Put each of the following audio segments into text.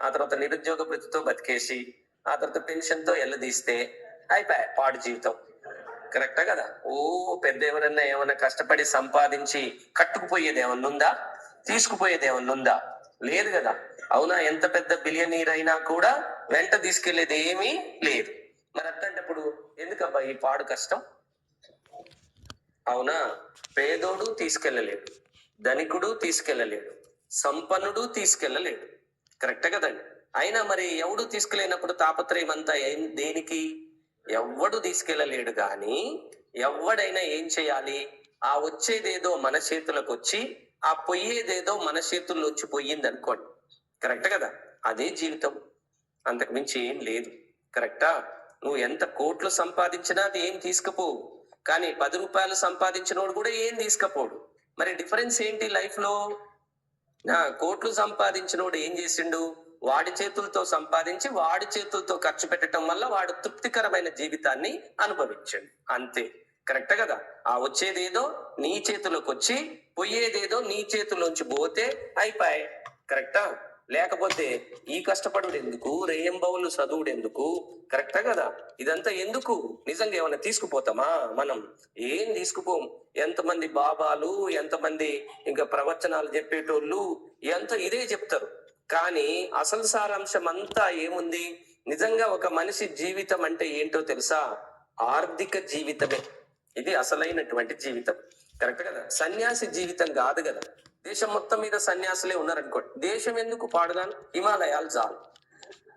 ఆ తర్వాత నిరుద్యోగ వృత్తితో బతికేసి ఆ తర్వాత పెన్షన్తో ఎల్లదీస్తే అయిపోయా పాడు జీవితం. కరెక్టా కదా? ఓ పెద్ద ఎవరన్నా ఏమన్నా కష్టపడి సంపాదించి కట్టుకుపోయేది ఏమన్నా ఉందా? తీసుకుపోయేది ఏమన్నా ఉందా? లేదు కదా. అవునా? ఎంత పెద్ద బిలియనీర్ అయినా కూడా వెంట తీసుకెళ్ళేది ఏమీ లేదు. మరి అట్లాంటప్పుడు ఎందుకబ్బా ఈ పాడు కష్టం? అవునా? పేదోడు తీసుకెళ్ళలేడు. ధనికుడు తీసుకెళ్ళలేడు. సంపన్నుడు తీసుకెళ్ళలేడు. కరెక్టే కదండి. అయినా మరి ఎవడు తీసుకెళ్ళినప్పుడు తాపత్రయం అంతా ఏం దేనికి? ఎవడు తీసుకెళ్ళలేడు గాని ఎవడైనా ఏం చేయాలి? ఆ వచ్చేదేదో మన చేతులకు వచ్చి ఆ పొయ్యేదేదో మన చేతుల్లోంచి పోయింది అనుకోండి. కరెక్ట్ కదా? అదే జీవితం. అంతకు మించి ఏం లేదు. కరెక్టా? నువ్వు ఎంత కోట్లు సంపాదించినా అది ఏం తీసుకుపోవు కానీ పది రూపాయలు సంపాదించినోడు కూడా ఏం తీసుకపోడు. మరి డిఫరెన్స్ ఏంటి లైఫ్లో కోట్లు సంపాదించినోడు ఏం చేసిండు? వాడి చేతులతో సంపాదించి వాడి చేతులతో ఖర్చు పెట్టడం వల్ల వాడు తృప్తికరమైన జీవితాన్ని అనుభవించండి. అంతే. కరెక్ట్ కదా? ఆ వచ్చేదేదో నీ చేతిలోకి వచ్చి పోయేదేదో నీ చేతిలోంచి పోతే అయిపోయాయి కరెక్టా లేకపోతే ఈ కష్టపడుడు ఎందుకు రేయంబవులు చదువుడు ఎందుకు కరెక్టా కదా? ఇదంతా ఎందుకు? నిజంగా ఏమైనా తీసుకుపోతామా మనం? ఏం తీసుకుపోం? ఎంతమంది బాబాలు ఎంతమంది ఇంకా ప్రవచనాలు చెప్పేటోళ్ళు ఎంత ఇదే చెప్తారు. కానీ అసలు సారాంశం అంతా ఏముంది? నిజంగా ఒక మనిషి జీవితం అంటే ఏంటో తెలుసా? ఆర్థిక జీవితమే. ఇది అసలైనటువంటి జీవితం. కరెక్ట్ కదా? సన్యాసి జీవితం కాదు కదా. దేశం మొత్తం మీద సన్యాసులే ఉన్నారనుకోండి దేశం ఎందుకు పాడదాను హిమాలయాలు చాలు.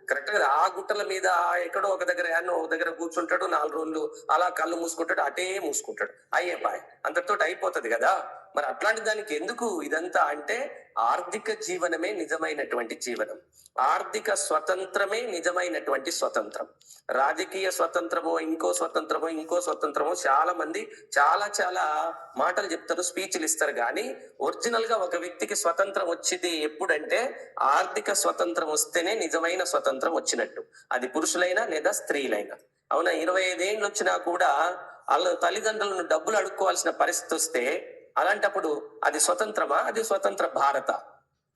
కరెక్ట్ కదా? ఆ గుట్టల మీద ఆ ఎక్కడో ఒక దగ్గర ఒక దగ్గర కూర్చుంటాడు నాలుగు రోజులు అలా కళ్ళు మూసుకుంటాడు అటే మూసుకుంటాడు. అయ్యే పాయ్ అంతటితో అయిపోతుంది కదా? మరి అట్లాంటి దానికి ఎందుకు ఇదంతా అంటే ఆర్థిక జీవనమే నిజమైనటువంటి జీవనం. ఆర్థిక స్వతంత్రమే నిజమైనటువంటి స్వతంత్రం. రాజకీయ స్వతంత్రమో ఇంకో స్వతంత్రమో ఇంకో స్వతంత్రమో చాలా మంది చాలా చాలా మాటలు చెప్తారు స్పీచ్లు ఇస్తారు. కానీ ఒరిజినల్గా ఒక వ్యక్తికి స్వతంత్రం వచ్చింది ఎప్పుడంటే ఆర్థిక స్వతంత్రం వస్తేనే నిజమైన స్వతంత్రం వచ్చినట్టు. అది పురుషులైనా లేదా స్త్రీలైనా. అవునా? ఇరవై ఐదేళ్ళు వచ్చినా కూడా వాళ్ళ తల్లిదండ్రులను డబ్బులు అడుక్కోవాల్సిన పరిస్థితి వస్తే అలాంటప్పుడు అది స్వతంత్రమా? అది స్వతంత్ర భారత.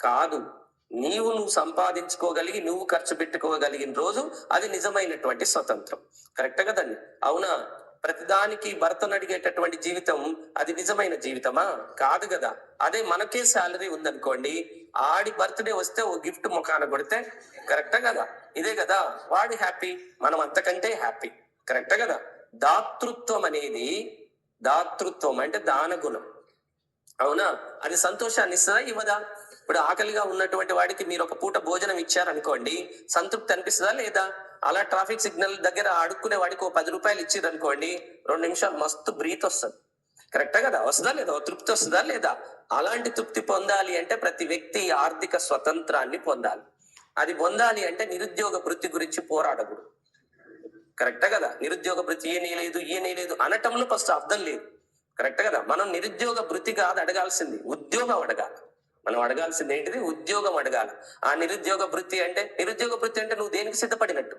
కాదు. నీవు నువ్వు సంపాదించుకోగలిగి నువ్వు ఖర్చు పెట్టుకోగలిగిన రోజు అది నిజమైనటువంటి స్వతంత్రం. కరెక్ట్ కదండి? అవునా? ప్రతిదానికి భర్తను అడిగేటటువంటి జీవితం అది నిజమైన జీవితమా? కాదు కదా. అదే మనకే శాలరీ ఉందనుకోండి ఆడి బర్త్డే వస్తే ఓ గిఫ్ట్ ముఖాన కొడితే కరెక్టా కదా. ఇదే కదా. వాడి హ్యాపీ. మనం అంతకంటే హ్యాపీ. కరెక్టా కదా. దాతృత్వం అనేది దాతృత్వం అంటే దాన గుణం అవునా? అది సంతోషాన్ని ఇస్తుందా? ఇవ్వదా ఇప్పుడు ఆకలిగా ఉన్నటువంటి వాడికి మీరు ఒక పూట భోజనం ఇచ్చారనుకోండి సంతృప్తి అనిపిస్తుందా లేదా? అలా ట్రాఫిక్ సిగ్నల్ దగ్గర అడుక్కునే వాడికి ఒక పది రూపాయలు ఇచ్చిర్రు అనుకోండి రెండు నిమిషాలు మస్తు బ్రీత్ వస్తుంది. కరెక్టా కదా? వస్తుందా లేదా? తృప్తి వస్తుందా లేదా? అలాంటి తృప్తి పొందాలి అంటే ప్రతి వ్యక్తి ఆర్థిక స్వతంత్రాన్ని పొందాలి. అది పొందాలి అంటే నిరుద్యోగ వృత్తి గురించి పోరాడకూడదు. కరెక్టా కదా? నిరుద్యోగ వృత్తి ఈయనే లేదు ఈయనే లేదు అనటంలో ఫస్ట్ అర్థం లేదు. కరెక్ట్ కదా? మనం నిరుద్యోగ వృత్తి కాదు అడగాల్సింది. ఉద్యోగం అడగాలి. మనం అడగాల్సింది ఏంటిది? ఉద్యోగం అడగాలి. ఆ నిరుద్యోగ వృత్తి అంటే నిరుద్యోగ వృత్తి అంటే నువ్వు దేనికి సిద్ధపడినట్టు?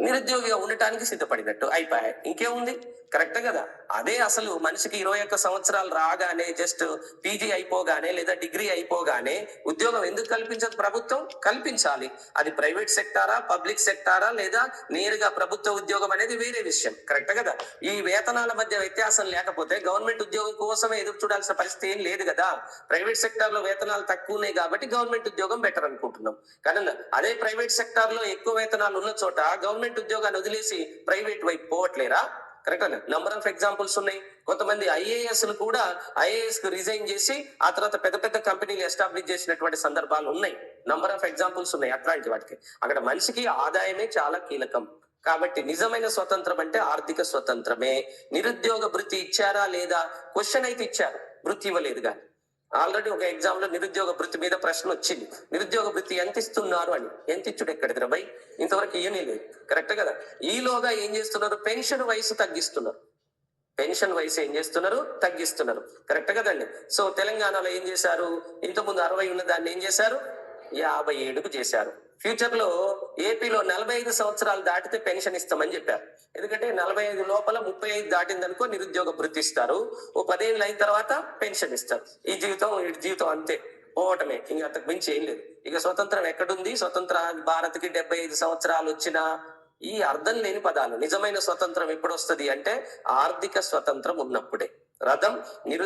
నిరుద్యోగిగా ఉండటానికి సిద్ధపడినట్టు. అయిపోయాయి ఇంకేముంది? కరెక్ట్ కదా. అదే అసలు మనిషికి ఇరవై ఒక్క సంవత్సరాలు రాగానే జస్ట్ పీజీ అయిపోగానే లేదా డిగ్రీ అయిపోగానే ఉద్యోగం ఎందుకు కల్పించదు ప్రభుత్వం? కల్పించాలి. అది ప్రైవేట్ సెక్టారా పబ్లిక్ సెక్టారా లేదా నేరుగా ప్రభుత్వ ఉద్యోగం అనేది వేరే విషయం. కరెక్ట్ కదా. ఈ వేతనాల మధ్య వ్యత్యాసం లేకపోతే గవర్నమెంట్ ఉద్యోగం కోసమే ఎదురు చూడాల్సిన పరిస్థితి ఏం లేదు కదా. ప్రైవేట్ సెక్టార్లో వేతనాలు తక్కువ ఉన్నాయి కాబట్టి గవర్నమెంట్ ఉద్యోగం బెటర్ అనుకుంటున్నాం. కానీ అదే ప్రైవేట్ సెక్టార్లో ఎక్కువ వేతనాలు ఉన్న చోట గవర్నమెంట్ ఉద్యోగాన్ని వదిలేసి ప్రైవేట్ వైపు పోవట్లేరా? కరెక్ట్ నంబర్ ఆఫ్ ఎగ్జాంపుల్స్ ఉన్నాయి. కొంతమంది ఐఏఎస్లు కూడా ఐఏఎస్కు రిజైన్ చేసి ఆ తర్వాత పెద్ద పెద్ద కంపెనీలు ఎస్టాబ్లిష్ చేసినటువంటి సందర్భాలు ఉన్నాయి. నంబర్ ఆఫ్ ఎగ్జాంపుల్స్ ఉన్నాయి అట్లాంటి వాటికి. అక్కడ మనిషికి ఆదాయమే చాలా కీలకం. కాబట్టి నిజమైన స్వతంత్రం అంటే ఆర్థిక స్వతంత్రమే. నిరుద్యోగ వృత్తి ఇచ్చారా లేదా? క్వశ్చన్ అయితే ఇచ్చారు. వృత్తి ఇవ్వలేదు కానీ. ఆల్రెడీ ఒక ఎగ్జామ్లో నిరుద్యోగ వృత్తి మీద ప్రశ్న వచ్చింది. నిరుద్యోగ వృత్తి ఎంత ఇస్తున్నారు అని? ఎంత ఇచ్చుడు ఎక్కడ రబాయ్ ఇంతవరకు ఇయ్యనే లేదు. కరెక్ట్ కదా? ఈలోగా ఏం చేస్తున్నారు? పెన్షన్ వయసు తగ్గిస్తున్నారు. పెన్షన్ వయసు ఏం చేస్తున్నారు? తగ్గిస్తున్నారు. కరెక్ట్ కదండి? సో తెలంగాణలో ఏం చేశారు? ఇంతకుముందు అరవై ఉన్న దాన్ని ఏం చేశారు? యాభై ఏడుకు చేశారు. ఫ్యూచర్లో ఏపీలో నలభై ఐదు సంవత్సరాలు దాటితే పెన్షన్ ఇస్తామని చెప్పారు. ఎందుకంటే నలభై ఐదు లోపల ముప్పై ఐదు దాటిందనుకో నిరుద్యోగ వృత్తి ఇస్తారు. ఓ పదేళ్ళు అయిన తర్వాత పెన్షన్ ఇస్తారు. ఈ జీవితం ఈ జీవితం అంతే. పోవటమే. ఇంకా అంతకు మించి ఏం లేదు. ఇక స్వతంత్రం ఎక్కడుంది? స్వతంత్ర భారత్కి డెబ్బై ఐదు సంవత్సరాలు వచ్చినా ఈ అర్థం లేని పదాలు. నిజమైన స్వతంత్రం ఎప్పుడు వస్తుంది అంటే ఆర్థిక స్వతంత్రం ఉన్నప్పుడే. రథం నిరు